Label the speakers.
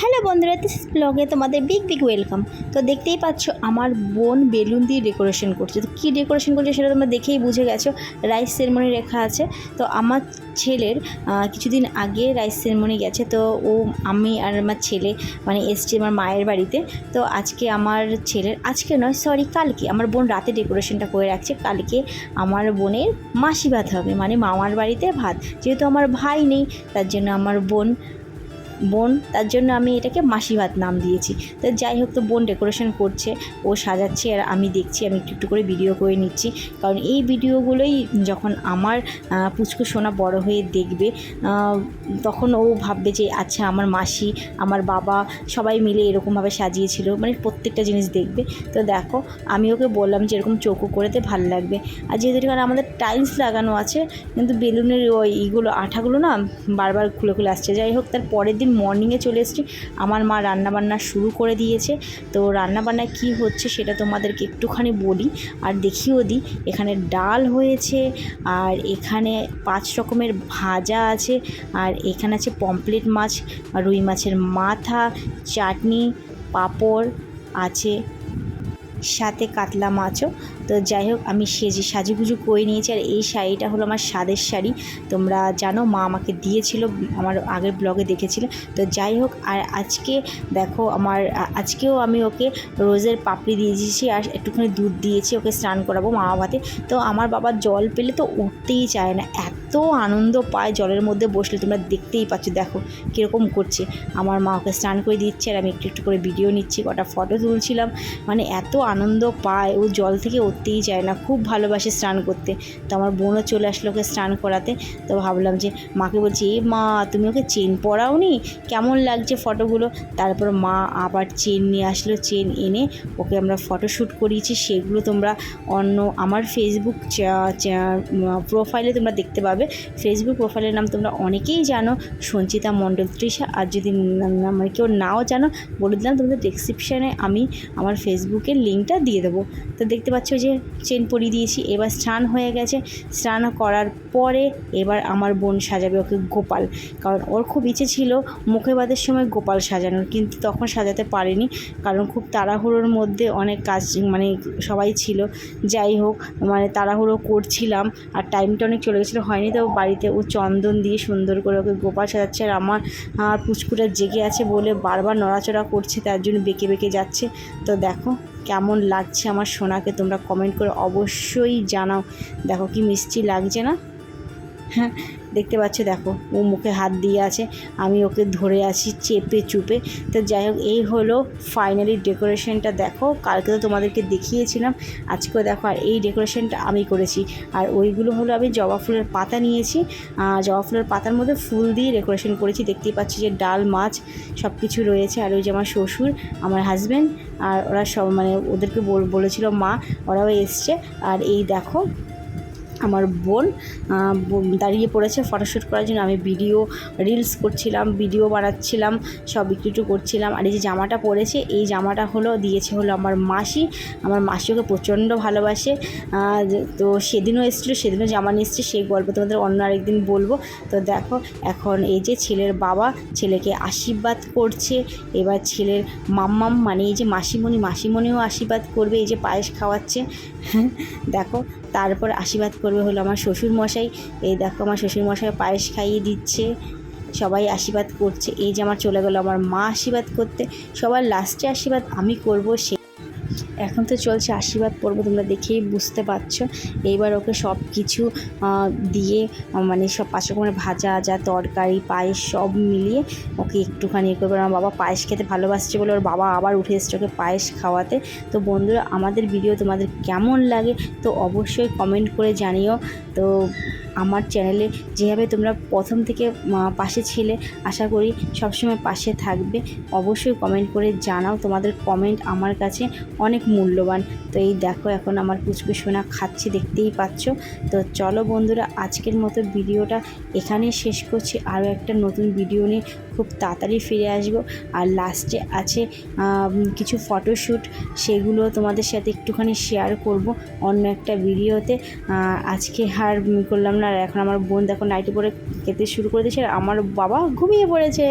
Speaker 1: Hello বন্ধুরা this ব্লগে তোমাদের বিগ বিগ ওয়েলকাম তো দেখতেই পাচ্ছ, আমার বোন বেলুন দিয়ে ডেকোরেশন করছে। তো কী ডেকোরেশন করছে সেটা তোমরা দেখেই বুঝে গেছো রাইস সেরেমনি রেখা আছে। তো আমার ছেলের কিছুদিন আগে রাইস সেরেমনি গেছে। তো ও, আমি আর আমার ছেলে মানে এসছে আমার মায়ের বাড়িতে। তো আজকে আমার ছেলের, আজকে নয় সরি কালকে। আমার বোন রাতে ডেকোরেশনটা করে রাখছে। কালকে আমার বোনের মাসি ভাত হবে মানে মামার বাড়িতে ভাত। যেহেতু আমার ভাই নেই, তার জন্য আমার বোন বোন, তার জন্য আমি এটাকে মাসি ভাত নাম দিয়েছি। তো যাই হোক, তো বোন ডেকোরেশন করছে, ও সাজাচ্ছে আর আমি দেখছি, আমি একটু একটু করে ভিডিও করে নিচ্ছি। কারণ এই ভিডিওগুলোই যখন আমার পুচকু সোনা বড় হয়ে দেখবে তখন ও ভাববে যে আচ্ছা আমার মাসি, আমার বাবা সবাই মিলে এরকমভাবে সাজিয়েছিল। মানে প্রত্যেকটা জিনিস দেখবে। তো দেখো, আমি ওকে বললাম যে, এরকম চৌকো করেতে ভালো লাগবে। আর যেহেতু এখানে আমাদের টাইলস লাগানো আছে, কিন্তু বেলুনের ওই ইগুলো, আঠাগুলো না বারবার খুলে খুলে আসছে। যাই হোক, তার পরের দিন মর্নিংয়ে চলে এসেছি। আমার মা রান্নাবান্না শুরু করে দিয়েছে। তো রান্নাবান্না কি হচ্ছে সেটা তোমাদেরকে একটুখানি বলি আর দেখিও দিই। এখানে ডাল হয়েছে, আর এখানে পাঁচ রকমের ভাজা আছে, আর এখানে আছে পমপ্লেট মাছ, রুই মাছের মাথা, চাটনি, পাঁপড় আছে। সাথে কাতলা মাছও। তো যাই হোক, আমি সেজে সাজুগুজু করে নিয়েছি আর এই শাড়িটা হলো আমার স্বাদের শাড়ি। তোমরা জানো, মা আমাকে দিয়েছিল, আমার আগের ব্লগে দেখেছিল। তো যাই হোক, আর আজকে দেখো আমার, আজকেও আমি ওকে রোজের পাপড়ি দিয়ে দিয়েছি আর একটুখানি দুধ দিয়েছি, ওকে স্নান করাবো মা ভাতে। তো আমার বাবা জল পেলে তো উঠতেই চায় না, এত আনন্দ পায় জলের মধ্যে বসলে। তোমরা দেখতেই পাচ্ছ, দেখো কীরকম করছে। আমার মা ওকে স্নান করে দিচ্ছে আর আমি একটু একটু করে ভিডিও নিচ্ছি, কটা ফটো তুলছিলাম। মানে এত আনন্দ পায়, ও জল থেকে উঠতেই চায় না, খুব ভালোবাসে স্নান করতে। তো আমার বোনও চলে আসলো ওকে স্নান করাতে, তো ভাবলাম যে মাকে বলছি, এ মা, তুমি ওকে চেন পরাওনি? কেমন লাগছে ফটোগুলো? তারপর মা আবার চেন নিয়ে আসলো, চেন এনে ওকে আমরা ফটোশ্যুট করিয়েছি, সেগুলো তোমরা অন্য আমার ফেসবুক প্রোফাইলে তোমরা দেখতে পাবে। ফেসবুক প্রোফাইলের নাম তোমরা অনেকেই জানো, সঞ্চিতা মণ্ডল, তৃষা, আর যদি মানে কেউ নাও জানো, বলে দিলাম, তোমাদের ডেসক্রিপশানে আমি আমার ফেসবুকের লিঙ্কটা দিয়ে দেবো। তো দেখতে পাচ্ছ যে চেন পরিয়ে দিয়েছি, এবার স্নান হয়ে গেছে। স্নান করার পরে এবার আমার বোন সাজাবে ওকে গোপাল। কারণ ওর খুব ইচ্ছে ছিল মুখে বাদের সময় গোপাল সাজানোর, কিন্তু তখন সাজাতে পারেনি। কারণ খুব তাড়াহুড়োর মধ্যে অনেক কাজ মানে সবাই ছিল। যাই হোক মানে তাড়াহুড়ো করছিলাম আর টাইমটা অনেক চলে গেছিল, হয়নি তো বাড়িতে। ও চন্দন দিয়ে সুন্দর করে ওকে গোপাল সাজাচ্ছে আর আমার পুচকুটা জেগে আছে বলে বারবার নড়াচড়া করছে, তার জন্য বেঁকে বেঁকে যাচ্ছে। তো দেখো কেমন লাগছে আমার সোনাকে তোমরা কমেন্ট করে অবশ্যই জানাও। দেখো কি মিষ্টি লাগছে না? হ্যাঁ দেখতে পাচ্ছ, দেখো, ও মুখে হাত দিয়ে আছে, আমি ওকে ধরে আছি চেপে চুপে। তো যাই হোক, এই হলো ফাইনালি ডেকোরেশনটা দেখো, কালকে তো তোমাদেরকে দেখিয়েছিলাম, আজকেও দেখো, আর এই ডেকোরেশনটা আমি করেছি। আর ওইগুলো হলো আমি জবা ফুলের পাতা নিয়েছি জবা ফুলের পাতার মধ্যে ফুল দিয়ে ডেকোরেশন করেছি। দেখতেই পাচ্ছি যে ডাল, মাছ সব কিছু রয়েছে, আর ওই যে আমার শ্বশুর, আমার হাজব্যান্ড আর ওরা সব মানে ওদেরকে বল- বলেছিল মা, ওরাও এসছে। আর এই দেখো আমার বোন দাঁড়িয়ে পড়েছে ফটোশ্যুট করার জন্য। আমি ভিডিও, রিলস করছিলাম, ভিডিও বানাচ্ছিলাম, সব একটু করছিলাম। আর এই যে জামাটা পরেছে, এই জামাটা হলো, দিয়েছে হলো আমার মাসি। আমার মাসি ওকে প্রচণ্ড ভালোবাসে। তো সেদিনও এসেছিল, সেদিনও জামা নিয়ে এসছে। সেই গল্প তোমাদের অন্য আরেকদিন বলব। তো দেখো, এখন এই যে ছেলের বাবা, ছেলেকে আশীর্বাদ করছে। এবার ছেলের মাম্মাম মানে এই যে মাসিমণি, মাসিমণিও আশীর্বাদ করবে, এই যে পায়েস খাওয়াচ্ছে। দেখো তারপর আশীর্বাদ করবে হলো আমার শ্বশুর মশাই এই দেখো আমার শ্বশুর মশাই পায়েস খাইয়ে দিচ্ছে। সবাই আশীর্বাদ করছে। এই যে আমার চলে গেল আমার মা আশীর্বাদ করতে। সবার লাস্টে আশীর্বাদ আমি করব সে এখন তো চলছে আশীর্বাদ পর্ব, তোমরা দেখেই বুঝতে পারছ। এইবার ওকে সব কিছু দিয়ে মানে সব পাঁচ রকমের ভাজা, যা তরকারি, পায়েস সব মিলিয়ে ওকে একটুখানি করবে। আমার বাবা পায়েস খেতে ভালোবাসছে বলে ওর বাবা আবার উঠে এসছে ওকে পায়েস খাওয়াতে। তো বন্ধুরা, আমাদের ভিডিও তোমাদের কেমন লাগে, তো অবশ্যই কমেন্ট করে জানিও। তো আমার চ্যানেলে যেভাবে তোমরা প্রথম থেকে পাশে ছিলে, আশা করি সবসময় পাশে থাকবে। অবশ্যই কমেন্ট করে জানাও, তোমাদের কমেন্ট আমার কাছে অনেক মূল্যবান। তো এই দেখো এখন আমার পুচকু সোনা খাচ্ছে, দেখতেই পাচ্ছ। তো চলো বন্ধুরা, আজকের মতো ভিডিওটা এখানেই শেষ করছি। আরও একটা নতুন ভিডিও নিয়ে খুব তাড়াতাড়ি ফিরে আসব। আর লাস্টে আছে কিছু ফটোশ্যুট সেগুলো তোমাদের সাথে একটুখানি শেয়ার করব অন্য একটা ভিডিওতে। আজকে আর করলাম না। আর এখন আমার বোন দেখো নাইটি পরে খেতে শুরু করে দিয়েছে। আর আমার বাবা ঘুমিয়ে পড়েছে।